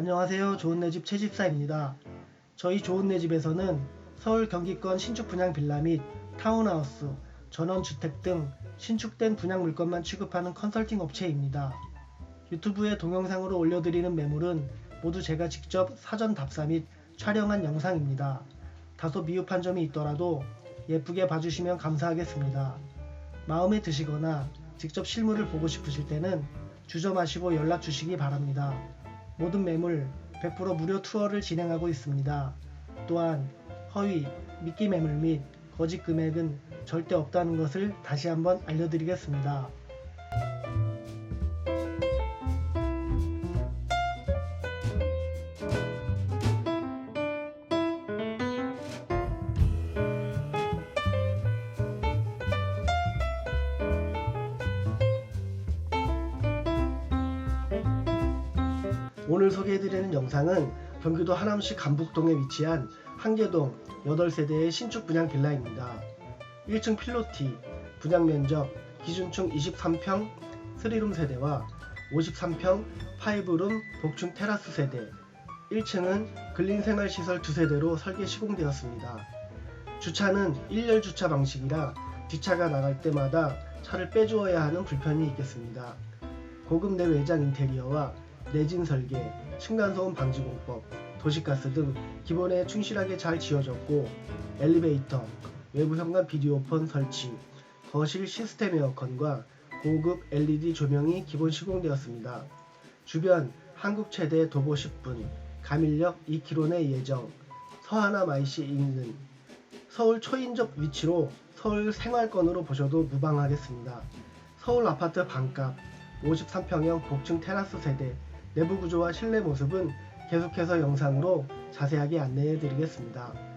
안녕하세요. 좋은 내집 최집사입니다. 저희 좋은 내 집에서는 서울 경기권 신축 분양 빌라 및 타운하우스, 전원주택 등 신축된 분양 물건만 취급하는 컨설팅 업체입니다. 유튜브에 동영상으로 올려드리는 매물은 모두 제가 직접 사전 답사 및 촬영한 영상입니다. 다소 미흡한 점이 있더라도 예쁘게 봐주시면 감사하겠습니다. 마음에 드시거나 직접 실물을 보고 싶으실 때는 주저 마시고 연락 주시기 바랍니다. 모든 매물 100% 무료 투어를 진행하고 있습니다. 또한 허위, 미끼 매물 및 거짓 금액은 절대 없다는 것을 다시 한번 알려드리겠습니다. 오늘 소개해드리는 영상은 경기도 하남시 감북동에 위치한 한계동 8세대의 신축 분양 빌라입니다. 1층 필로티, 분양 면적 기준층 23평 3룸 세대와 53평 5룸 복층 테라스 세대 1층은 근린생활시설 2세대로 설계 시공되었습니다. 주차는 1열 주차 방식이라 뒷차가 나갈 때마다 차를 빼주어야 하는 불편이 있겠습니다. 고급 내외장 인테리어와 내진 설계, 층간소음 방지 공법, 도시가스 등 기본에 충실하게 잘 지어졌고 엘리베이터, 외부 현관 비디오폰 설치, 거실 시스템 에어컨과 고급 LED 조명이 기본 시공되었습니다. 주변 한국 최대 도보 10분, 가밀역 2km 내 예정, IC 인근, 서울 초인접 위치로 서울 생활권으로 보셔도 무방하겠습니다. 서울 아파트 반값, 53평형 복층 테라스 세대, 내부 구조와 실내 모습은 계속해서 영상으로 자세하게 안내해 드리겠습니다.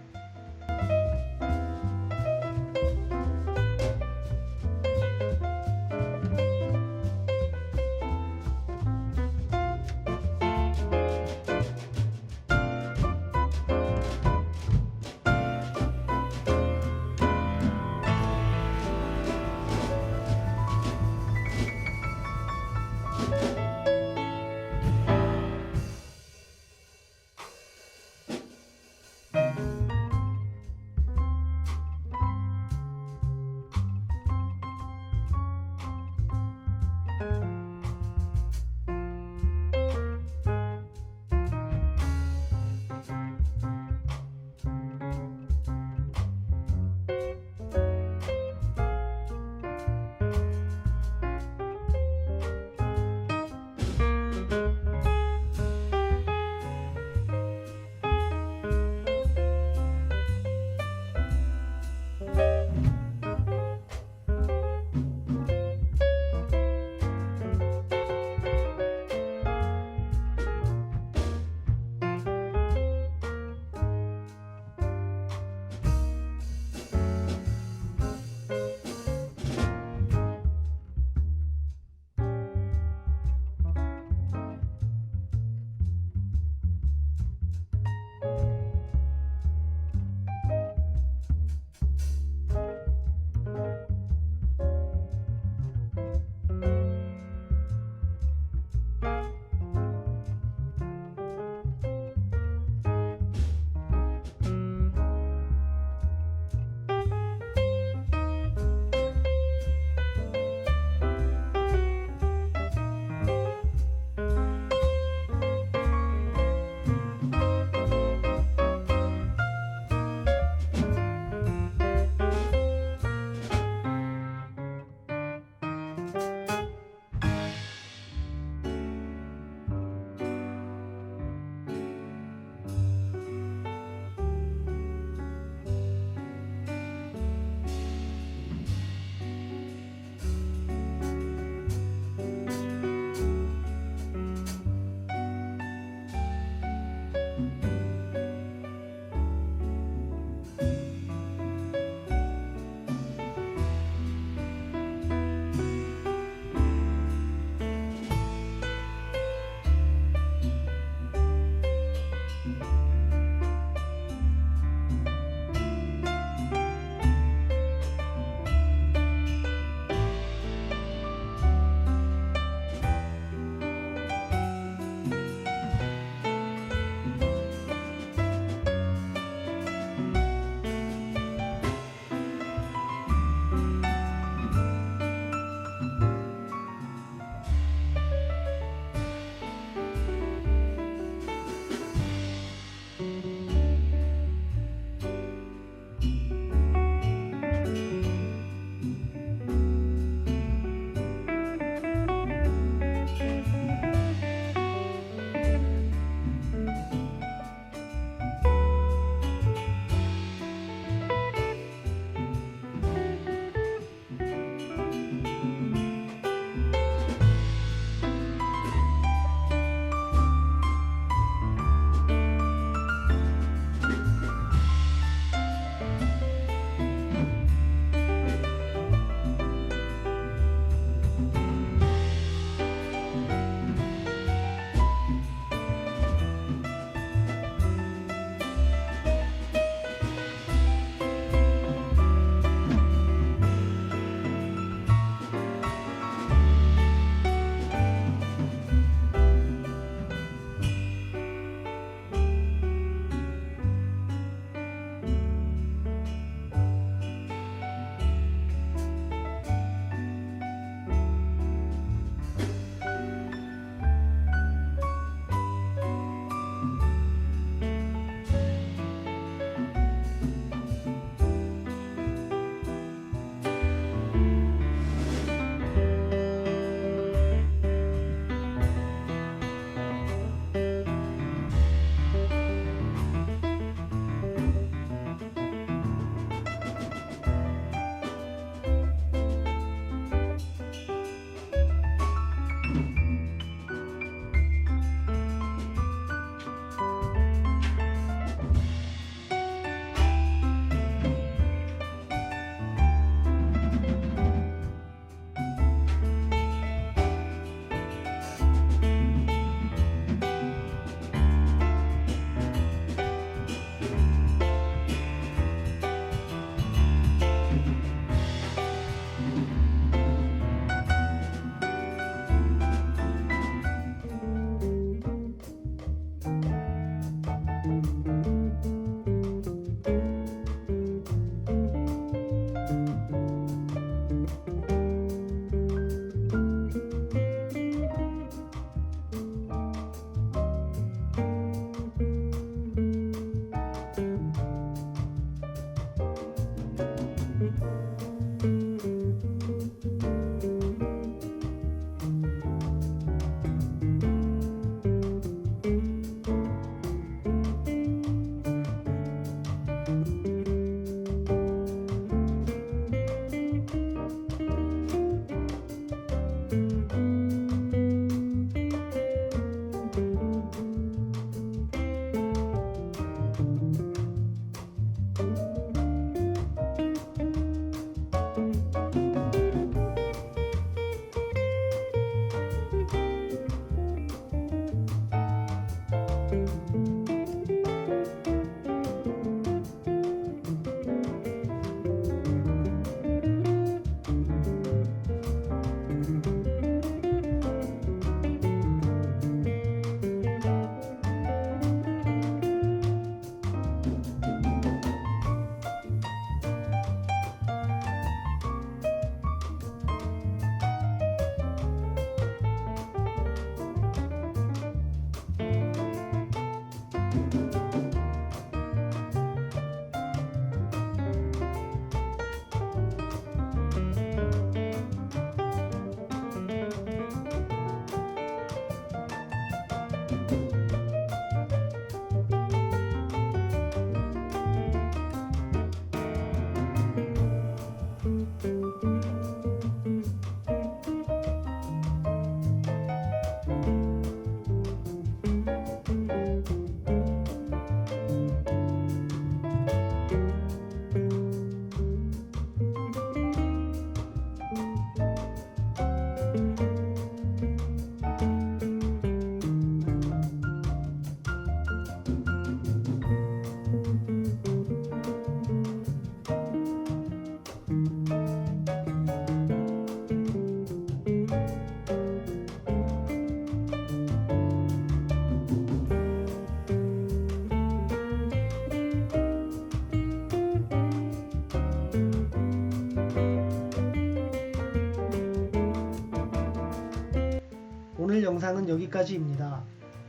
영상은 여기까지입니다.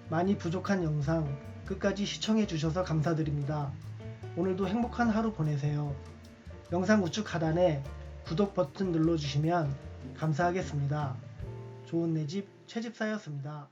많이 부족한 영상 끝까지 시청해 주셔서 감사드립니다. 오늘도 행복한 하루 보내세요. 영상 우측 하단에 구독 버튼 눌러주시면 감사하겠습니다. 좋은 내 집 최집사였습니다.